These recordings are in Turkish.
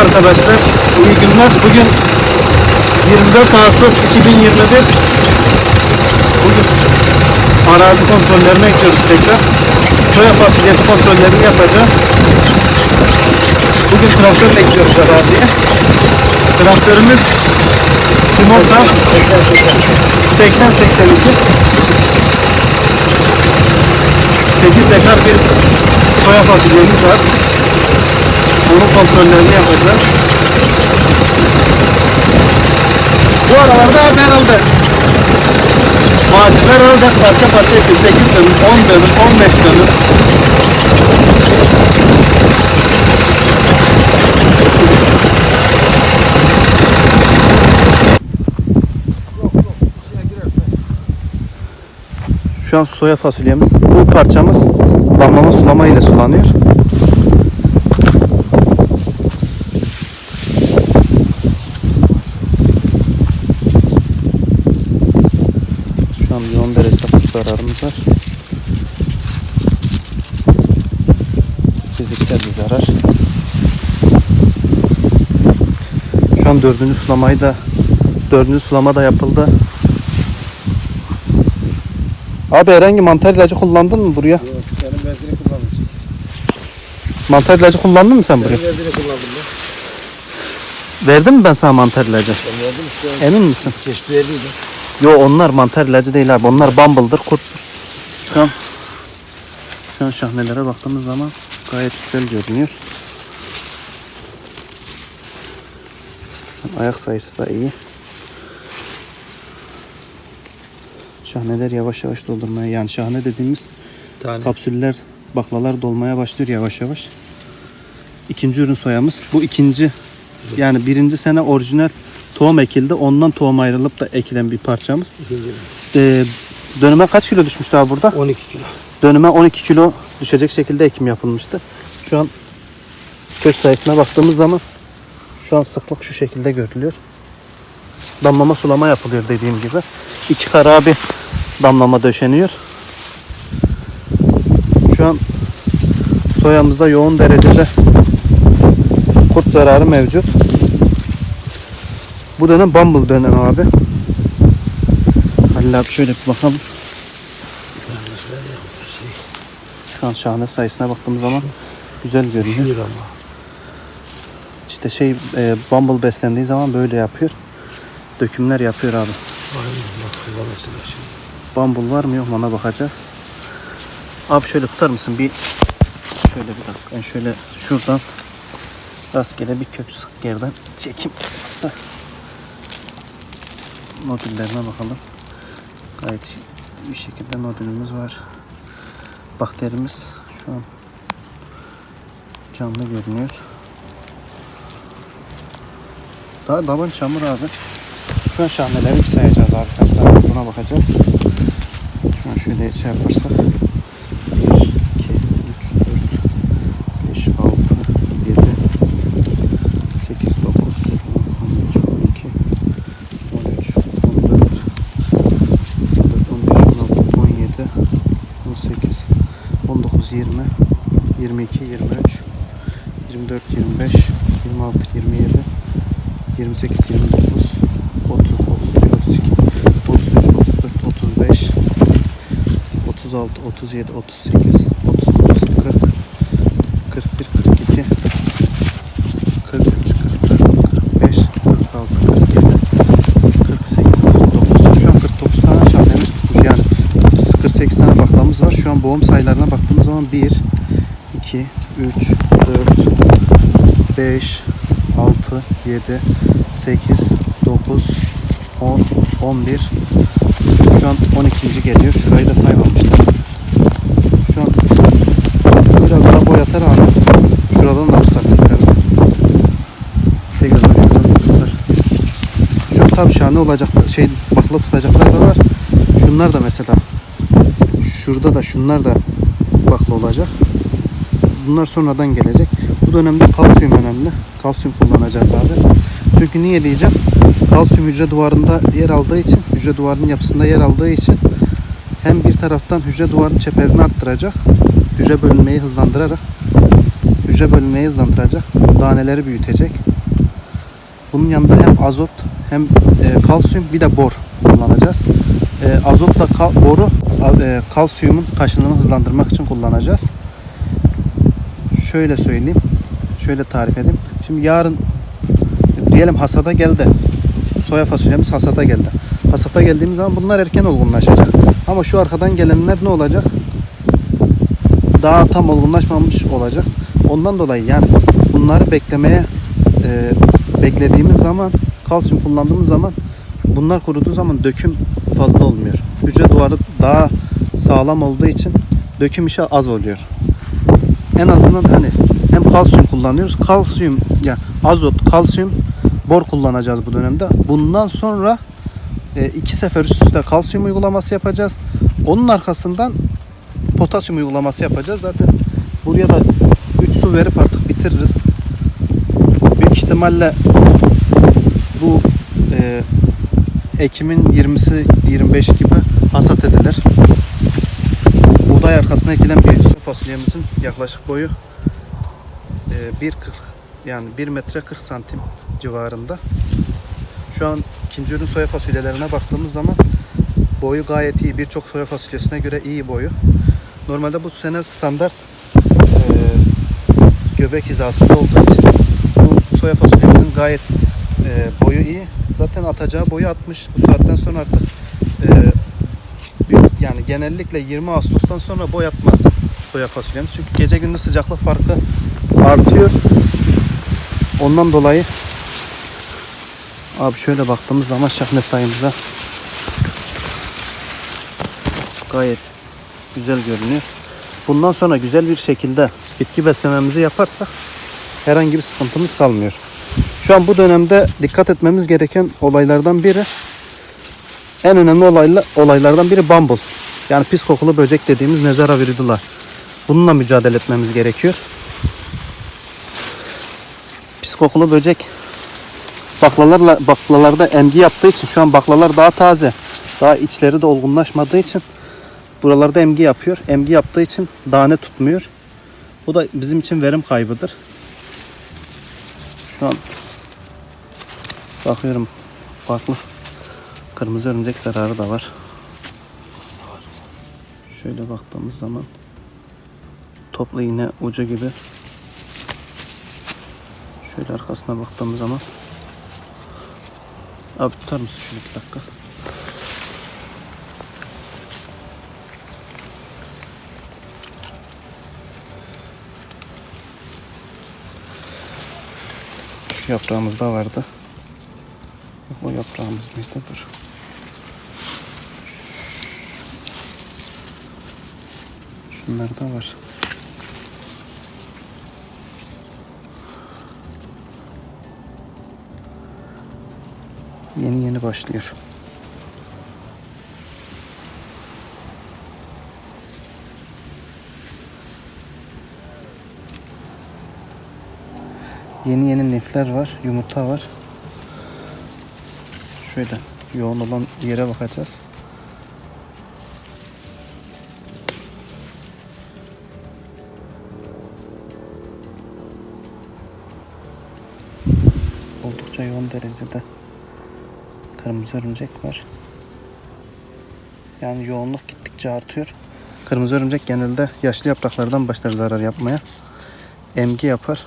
arkadaşlar. İyi günler. Bugün 24 Ağustos 2021. Bugün arazi kontrollerine gidiyoruz tekrar. Soya fasulyesi kontrollerini yapacağız. Bugün traktörle gidiyoruz araziye. Traktörümüz Timosa 80-82 8 dekar bir soya fasulyemiz var. Onun kontrollerini yapacağız. Bu aralarda herhalde ağaçlar herhalde parça parça yapıyor. 8 dönüm, 10 dönüm, 15 dönüm. Şu an soya fasulyemiz. Bu parçamız damlama sulama ile sulanıyor. Şu an yoğun derecede kurt zararımız var. Fiziksel bir zarar. Şu an dördüncü sulamayı da dördüncü sulama da yapıldı. Abi herhangi mantar ilacı kullandın mı buraya? Yok, senin benzini kullanmıştım. Mantar ilacı kullandın mı sen buraya? Senin benzini kullandım ben. Verdim mi ben sana mantar ilacı? Ben verdim işte. Emin misin? Çeşitli yerliydi. Yo onlar mantar ilacı değil abi. Onlar bumble'dır, kurttur. Şu an şu an şahnelere baktığımız zaman gayet güzel görünüyor. Ayak sayısı da iyi. Şahneler yavaş yavaş doldurmaya yani şahne dediğimiz Tane. kapsüller, baklalar dolmaya başlıyor yavaş yavaş. İkinci ürün soyamız. Bu ikinci yani birinci sene orijinal tohum ekildi. Ondan tohum ayrılıp da ekilen bir parçamız. Ee, dönüme kaç kilo düşmüştü abi burada? 12 kilo. Dönüme 12 kilo düşecek şekilde ekim yapılmıştı. Şu an kök sayısına baktığımız zaman şu an sıklık şu şekilde görülüyor. Damlama sulama yapılıyor dediğim gibi. İki kara bir damlama döşeniyor. Şu an soyamızda yoğun derecede kurt zararı mevcut. Bu dönem bumble dönem abi. Halil abi şöyle bir bakalım. Şu an şahane sayısına baktığımız zaman güzel görünüyor. Ama. İşte şey e, bumble beslendiği zaman böyle yapıyor. Dökümler yapıyor abi. Bumble var mı yok mu ona bakacağız. Abi şöyle tutar mısın? Bir şöyle bir dakika. Ben şöyle şuradan rastgele bir kök sık yerden çekim kısa. Nodüllerine bakalım. Gayet bir şekilde nodülümüz var. Bakterimiz şu an canlı görünüyor. Daha davan çamur abi. Şu an şahneleri bir sayacağız arkadaşlar. Buna bakacağız. Şu an şöyle şey. 1, 2, 3, 4, 5, 6, 7, 8, 9, 10, 12, 12, 13, 14, 15, 16, 17, 18, 19, 20, 22, 23, 24, 25, 26, 27, 28, 29, 30, 31, 32, 33, 34, 35, 36, 37, 38, 39, 40, 41, 42, 43, 44, 45, 46, 47, 48, 49. Şu an 49 tane şahnemiz tutmuş. Yani 48 tane baklamız var. Şu an boğum sayılarına baktığımız zaman 1, 2, 3, 4, 5, 6, 7, 8, 9, 10, 11. Şu an 12. geliyor. Şurayı da saymamıştım. Şu an biraz daha boy atar ama şuradan da tutabilir. herhalde. Tekrardan şuradan tutar. Şu şahane olacak şey bakla tutacaklar da var. Şunlar da mesela şurada da şunlar da bakla olacak. Bunlar sonradan gelecek. Bu dönemde kalsiyum önemli. Kalsiyum kullanacağız abi. Çünkü niye diyeceğim? Kalsiyum hücre duvarında yer aldığı için, hücre duvarının yapısında yer aldığı için hem bir taraftan hücre duvarının çeperini arttıracak, hücre bölünmeyi hızlandırarak hücre bölünmeyi hızlandıracak, daneleri büyütecek. Bunun yanında hem azot hem e, kalsiyum bir de bor kullanacağız. E, azotla kal- boru e, kalsiyumun taşınımını hızlandırmak için kullanacağız. Şöyle söyleyeyim. Şöyle tarif edeyim. Şimdi yarın diyelim hasada geldi. Soya fasulyemiz hasata geldi. Hasata geldiğimiz zaman bunlar erken olgunlaşacak. Ama şu arkadan gelenler ne olacak? Daha tam olgunlaşmamış olacak. Ondan dolayı yani bunları beklemeye e, beklediğimiz zaman kalsiyum kullandığımız zaman bunlar kuruduğu zaman döküm fazla olmuyor. Hücre duvarı daha sağlam olduğu için döküm işi az oluyor. En azından hani hem kalsiyum kullanıyoruz. Kalsiyum ya azot, kalsiyum, bor kullanacağız bu dönemde. Bundan sonra e, iki sefer üst üste kalsiyum uygulaması yapacağız. Onun arkasından potasyum uygulaması yapacağız. Zaten buraya da 3 su verip artık bitiririz. Büyük ihtimalle bu e, Ekim'in 20'si 25 gibi hasat edilir. Buğday arkasına ekilen bir su fasulyemizin yaklaşık boyu e, 1.40 yani 1 metre 40 santim civarında. Şu an ikinci ürün soya fasulyelerine baktığımız zaman boyu gayet iyi. Birçok soya fasulyesine göre iyi boyu. Normalde bu sene standart e, göbek hizasında olduğu için bu soya fasulyemizin gayet e, boyu iyi. Zaten atacağı boyu 60. Bu saatten sonra artık e, yani genellikle 20 Ağustos'tan sonra boy atmaz soya fasulyemiz. Çünkü gece gündüz sıcaklık farkı artıyor. Ondan dolayı abi şöyle baktığımız zaman şahne sayımıza gayet güzel görünüyor. Bundan sonra güzel bir şekilde bitki beslememizi yaparsak herhangi bir sıkıntımız kalmıyor. Şu an bu dönemde dikkat etmemiz gereken olaylardan biri en önemli olayla, olaylardan biri bambul. Yani pis kokulu böcek dediğimiz Nezara viridula. Bununla mücadele etmemiz gerekiyor. Pis kokulu böcek baklalarla baklalarda emgi yaptığı için şu an baklalar daha taze. Daha içleri de olgunlaşmadığı için buralarda emgi yapıyor. Emgi yaptığı için tane tutmuyor. Bu da bizim için verim kaybıdır. Şu an bakıyorum farklı kırmızı örümcek zararı da var. Şöyle baktığımız zaman toplu iğne ucu gibi şöyle arkasına baktığımız zaman abi tutar mısın şunu iki dakika? Şu yaprağımız da vardı. O yaprağımız mıydı? Dur. Şunlar da var. Yeni yeni başlıyor. Yeni yeni lifler var, yumurta var. Şöyle yoğun olan yere bakacağız. Oldukça yoğun derecede kırmızı örümcek var. Yani yoğunluk gittikçe artıyor. Kırmızı örümcek genelde yaşlı yapraklardan başlar zarar yapmaya. Emgi yapar.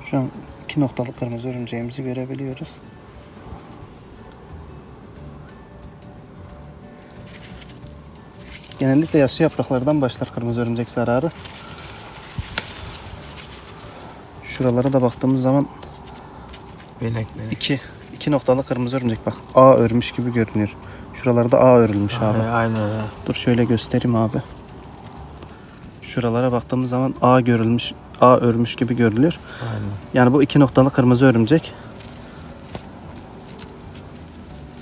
Şu an iki noktalı kırmızı örümceğimizi görebiliyoruz. Genellikle yaşlı yapraklardan başlar kırmızı örümcek zararı. Şuralara da baktığımız zaman Belek belek. iki, iki noktalı kırmızı örümcek bak ağ örmüş gibi görünüyor. Şuralarda ağ örülmüş abi. Aynen öyle. Dur şöyle göstereyim abi. Şuralara baktığımız zaman ağ görülmüş, ağ örmüş gibi görülüyor. Aynen. Yani bu iki noktalı kırmızı örümcek.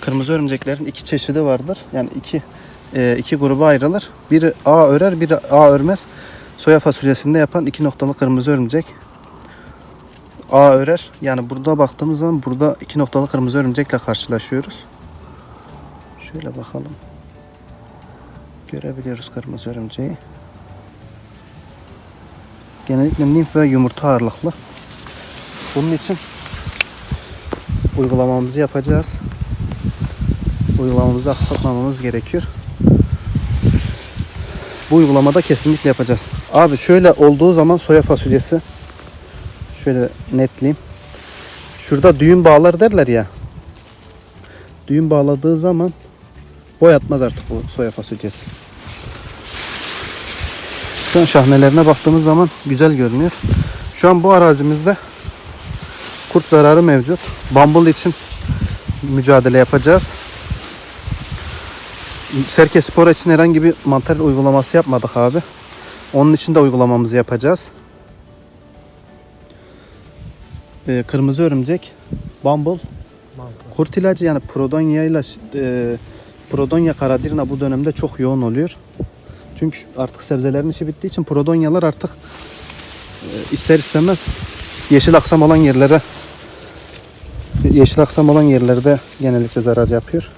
Kırmızı örümceklerin iki çeşidi vardır. Yani iki e, iki gruba ayrılır. Biri ağ örer, biri ağ örmez. Soya fasulyesinde yapan iki noktalı kırmızı örümcek. ağ örer. Yani burada baktığımız zaman burada iki noktalı kırmızı örümcekle karşılaşıyoruz. Şöyle bakalım. Görebiliyoruz kırmızı örümceği. Genellikle nimf ve yumurta ağırlıklı. Bunun için uygulamamızı yapacağız. Uygulamamızı aksatmamamız gerekiyor. Bu uygulamada kesinlikle yapacağız. Abi şöyle olduğu zaman soya fasulyesi şöyle netleyeyim. Şurada düğün bağlar derler ya. Düğün bağladığı zaman boy atmaz artık bu soya fasulyesi. Şu an şahnelerine baktığımız zaman güzel görünüyor. Şu an bu arazimizde kurt zararı mevcut. Bumble için mücadele yapacağız. Serke Spor için herhangi bir mantar uygulaması yapmadık abi. Onun için de uygulamamızı yapacağız. Ee, kırmızı örümcek, Bumble, kurt ilacı yani Prodonya ile e, Prodonya Karadirna bu dönemde çok yoğun oluyor. Çünkü artık sebzelerin işi bittiği için Prodonyalar artık e, ister istemez yeşil aksam olan yerlere yeşil aksam olan yerlerde genellikle zarar yapıyor.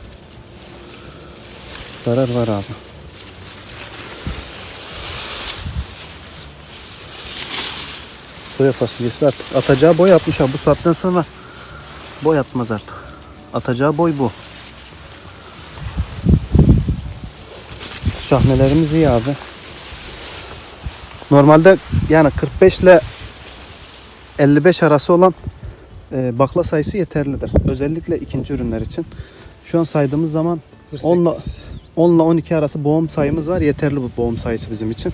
Zarar var abi. Soya fasulyesi artık atacağı boy atmış abi. Bu saatten sonra boy atmaz artık. Atacağı boy bu. Şahnelerimiz iyi abi. Normalde yani 45 ile 55 arası olan e, bakla sayısı yeterlidir. Özellikle ikinci ürünler için. Şu an saydığımız zaman 10 ile 10 ile 12 arası boğum sayımız var. Yeterli bu boğum sayısı bizim için.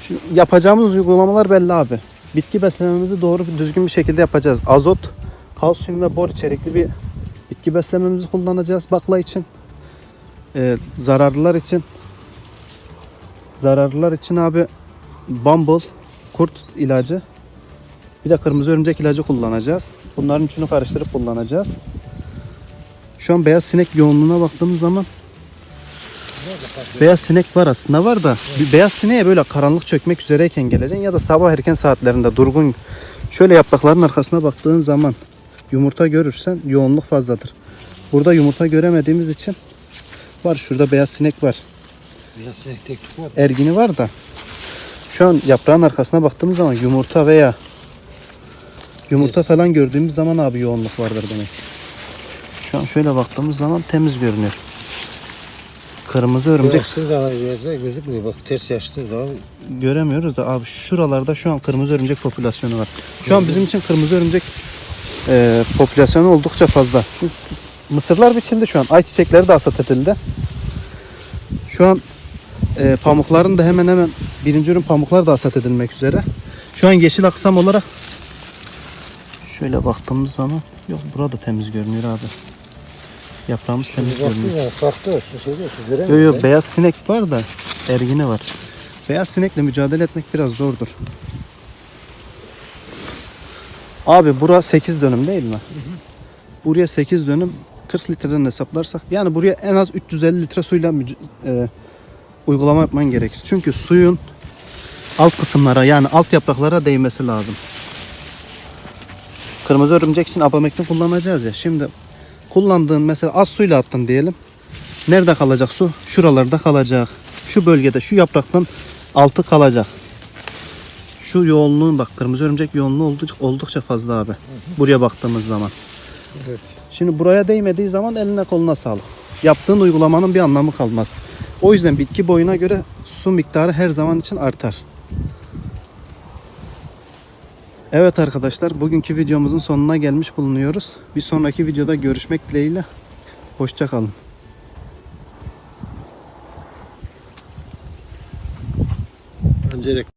Şimdi yapacağımız uygulamalar belli abi. Bitki beslememizi doğru düzgün bir şekilde yapacağız. Azot, kalsiyum ve bor içerikli bir bitki beslememizi kullanacağız bakla için. Ee, zararlılar için zararlılar için abi bumble, kurt ilacı bir de kırmızı örümcek ilacı kullanacağız. Bunların üçünü karıştırıp kullanacağız. Şu an beyaz sinek yoğunluğuna baktığımız zaman beyaz sinek var aslında var da bir beyaz sineğe böyle karanlık çökmek üzereyken geleceksin ya da sabah erken saatlerinde durgun şöyle yaprakların arkasına baktığın zaman yumurta görürsen yoğunluk fazladır. Burada yumurta göremediğimiz için var şurada beyaz sinek var. Biraz sinek tek var. Ergini var da şu an yaprağın arkasına baktığımız zaman yumurta veya yumurta falan gördüğümüz zaman abi yoğunluk vardır demek. Şu an şöyle baktığımız zaman temiz görünüyor. Kırmızı örümcek zaman da gözükmüyor. Bak ters yaştığım zaman göremiyoruz da abi şuralarda şu an kırmızı örümcek popülasyonu var. Şu an bizim için kırmızı örümcek e, popülasyonu oldukça fazla. Çünkü mısırlar biçildi şu an. Ayçiçekleri de hasat edildi. Şu an e, pamukların da hemen hemen birinci ürün pamuklar da hasat edilmek üzere. Şu an yeşil aksam olarak şöyle baktığımız zaman yok burada temiz görünüyor abi. Yaprağımız temiz görünüyor. zaman farklı olsun şey diyorsun. Yok Göremiyorum. yok ben. beyaz sinek var da ergini var. Beyaz sinekle mücadele etmek biraz zordur. Abi bura 8 dönüm değil mi? Buraya 8 dönüm 40 litreden hesaplarsak yani buraya en az 350 litre suyla e, uygulama yapman gerekir. Çünkü suyun alt kısımlara yani alt yapraklara değmesi lazım. Kırmızı örümcek için abamektin kullanacağız ya. Şimdi kullandığın mesela az suyla attın diyelim. Nerede kalacak su? Şuralarda kalacak. Şu bölgede şu yapraktan altı kalacak. Şu yoğunluğun bak kırmızı örümcek yoğunluğu oldukça, oldukça fazla abi. Buraya baktığımız zaman. Evet. Şimdi buraya değmediği zaman eline koluna sağlık. Yaptığın uygulamanın bir anlamı kalmaz. O yüzden bitki boyuna göre su miktarı her zaman için artar. Evet arkadaşlar bugünkü videomuzun sonuna gelmiş bulunuyoruz. Bir sonraki videoda görüşmek dileğiyle. Hoşçakalın. Öncelik